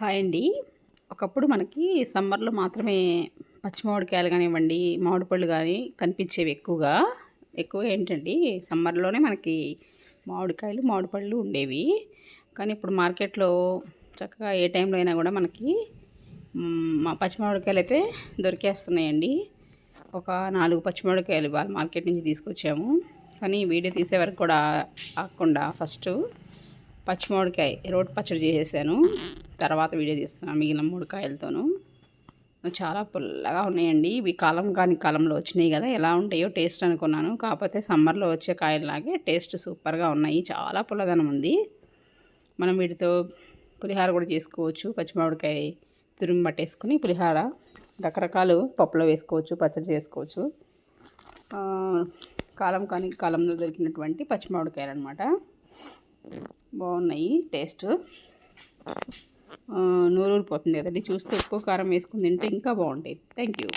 Hi అండి. ఒకప్పుడు మనకి సమ్మర్లో మాత్రమే పచ్చి మామిడికాయలు కానివ్వండి మామిడి పళ్ళు కానీ కనిపించేవి ఎక్కువగా. ఎక్కువగా ఏంటండి సమ్మర్లోనే మనకి మామిడికాయలు మామిడి పళ్ళు ఉండేవి. కానీ ఇప్పుడు మార్కెట్లో చక్కగా ఏ టైంలో అయినా కూడా మనకి మా పచ్చిమామిడికాయలు అయితే దొరికేస్తున్నాయండి. ఒక నాలుగు పచ్చి మామిడికాయలు వాళ్ళ మార్కెట్ నుంచి తీసుకొచ్చాము. కానీ వీడియో తీసే వరకు కూడా ఆకుండా ఫస్ట్ పచ్చిమిరపకాయ రోడ్ పచ్చడి చేసేసాను. తర్వాత వీడియో తీస్తున్నాను మిగిలిన మూడు కాయలతోనూ. చాలా పుల్లగా ఉన్నాయండి. ఇవి కాలం కాని కాలంలో వచ్చినాయి కదా ఎలా ఉంటాయో టేస్ట్ అనుకున్నాను. కాకపోతే సమ్మర్లో వచ్చే కాయలలాగే టేస్ట్ సూపర్గా ఉన్నాయి. చాలా పుల్లదనం ఉంది. మనం వీటితో పులిహార కూడా చేసుకోవచ్చు. పచ్చిమామిడికాయ తురిమి పట్టేసుకుని పులిహార రకరకాలు పప్పులో వేసుకోవచ్చు పచ్చడి చేసుకోవచ్చు. కాలం కాని కాలంలో దొరికినటువంటి పచ్చిమామిడికాయలు అనమాట బాగున్నాయి టేస్ట్. నూరూరిపోతుంది కదండి. చూస్తే ఎక్కువ కారం వేసుకుని తింటే ఇంకా బాగుంటాయి. Thank you